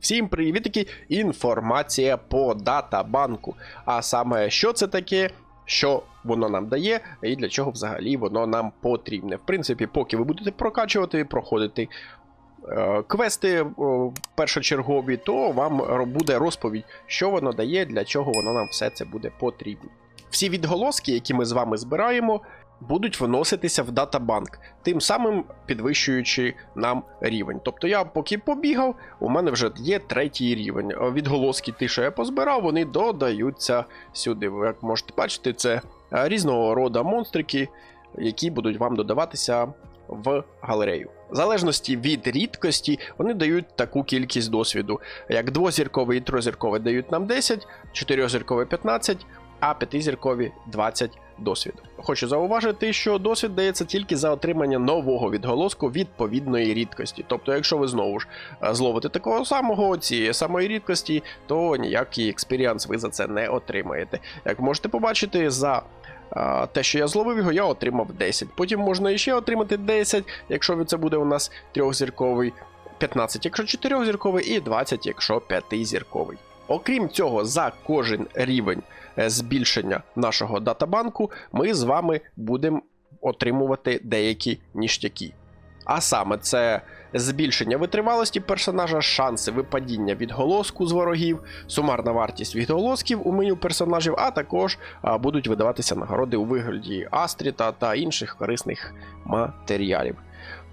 Всім привітки! Інформація по датабанку. А саме, що це таке, що воно нам дає, і для чого взагалі воно нам потрібне. В принципі, поки ви будете прокачувати, проходити е, квести о, першочергові, то вам буде розповідь, що воно дає, для чого воно нам все це буде потрібно. Всі відголоски, які ми з вами збираємо, будуть виноситися в датабанк, тим самим підвищуючи нам рівень. Тобто я поки побігав, у мене вже є третій рівень. Е, Відголоски, ті, що я позбирав, вони додаються сюди. Ви як можете бачити, це е, різного роду монстрики, які будуть вам додаватися в галерею. В залежності від рідкості, вони дають таку кількість досвіду. Як двозірковий і трозірковий дають нам 10, чотирьохзірковий 15, а п'ятизіркові 20 досвіду. Хочу зауважити, що досвід дається тільки за отримання нового відголоску відповідної рідкості. Тобто, якщо ви знову ж е, зловите такого самого цієї самої рідкості, то ніякий експіріанс ви за це не отримаєте. Як можете побачити, за е, те, що я зловив його, я отримав 10. Потім можна іще отримати 10, якщо це буде у нас трьохзірковий, 15, якщо чотирьохзірковий, і 20, якщо п'ятизірковий. Окрім цього, за кожен рівень е, збільшення нашого датабанку, ми з вами будемо отримувати деякі ніштяки. А саме це збільшення витривалості персонажа, шанси випадіння відголоску з ворогів, сумарна вартість відголосків у меню персонажів, а також будуть видаватися нагороди у вигляді Астріта та інших корисних матеріалів.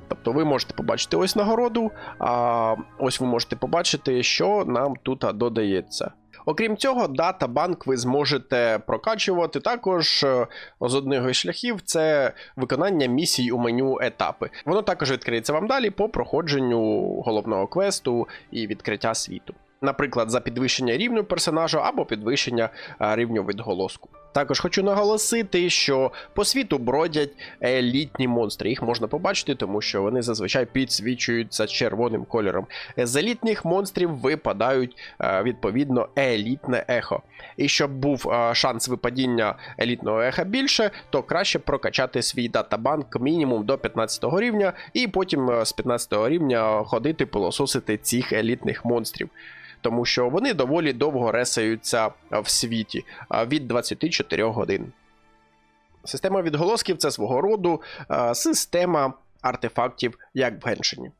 Тобто ви можете побачити ось нагороду, а ось ви можете побачити, що нам тут додається. Окрім цього, датабанк ви зможете прокачувати також е, з одного із шляхів це виконання місій у меню етапи. Воно також відкриється вам далі по проходженню головного квесту і відкриття світу. Наприклад, за підвищення рівню персонажа або підвищення е, рівню відголоску. Також хочу наголосити, що по світу бродять елітні монстри. Їх можна побачити, тому що вони зазвичай підсвічуються червоним кольором. З елітних монстрів випадають е, відповідно елітне ехо. І щоб був е, шанс випадіння елітного еха більше, то краще прокачати свій датабанк мінімум до 15 рівня, і потім е, з 15 рівня ходити пилососити цих елітних монстрів. Тому що вони доволі довго ресаються в світі від 24 годин. Система відголосків це свого роду система артефактів, як в Геншині.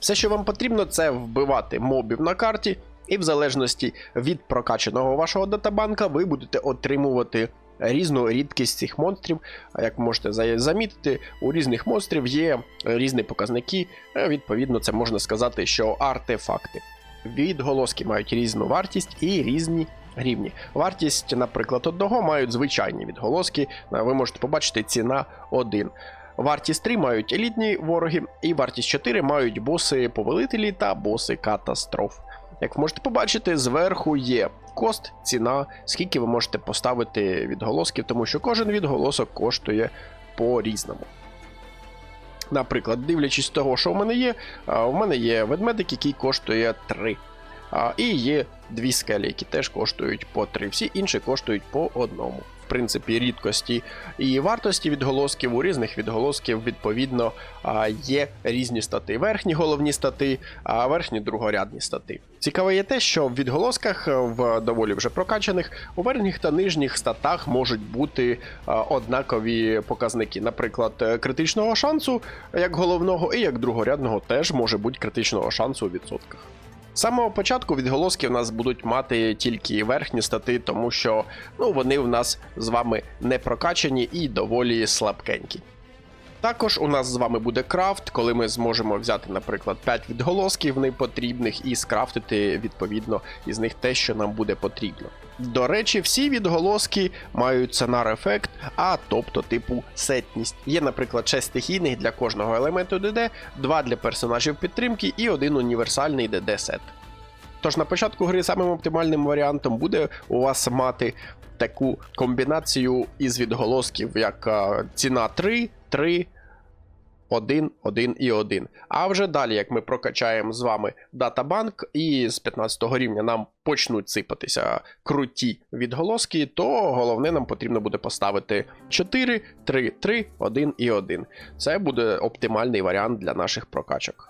Все, що вам потрібно, це вбивати мобів на карті, і в залежності від прокачаного вашого датабанка, ви будете отримувати різну рідкість цих монстрів. Як можете замітити, у різних монстрів є різні показники. Е, Відповідно, це можна сказати, що артефакти. Відголоски мають різну вартість і різні рівні. Вартість, наприклад, одного мають звичайні відголоски. Е, Ви можете побачити ціна 1. Вартість 3 мають елітні вороги, і вартість 4 мають боси повелителі та боси катастроф. Як ви можете побачити, зверху є кост, ціна, скільки ви можете поставити відголосків, тому що кожен відголосок коштує по-різному. Наприклад, дивлячись того, що у мене є, в мене є ведмедик, який коштує 3. А, І є дві скелі, які теж коштують по 3. Всі інші коштують по одному. В принципі, рідкості і вартості відголосків у різних відголосків, відповідно, є різні стати. Верхні головні стати, а верхні другорядні стати. Цікаве є те, що в відголосках е, в доволі вже прокачаних у верхніх та нижніх статах можуть бути а, однакові показники. Наприклад, е, критичного шансу як головного і як другорядного теж може бути критичного шансу у відсотках. З самого початку відголоски в нас будуть мати тільки верхні стати, тому що ну, вони в нас з вами не прокачані і доволі слабкенькі. Також у нас з вами буде крафт, коли ми зможемо взяти, наприклад, 5 відголосків непотрібних і скрафтити відповідно із них те, що нам буде потрібно. До речі, всі відголоски мають сонар ефект, а тобто типу сетність. Є, наприклад, 6 стихійних для кожного елементу ДД, 2 для персонажів підтримки і один універсальний ДД сет. Тож на початку гри самим оптимальним варіантом буде у вас мати таку комбінацію із відголосків, як ціна 3, 3, 1, 1 і 1. А вже далі, як ми прокачаємо з вами датабанк, і з 15 рівня нам почнуть сипатися круті відголоски, то головне нам потрібно буде поставити 4, 3, 3, 1 і 1. Це буде оптимальний варіант для наших прокачок.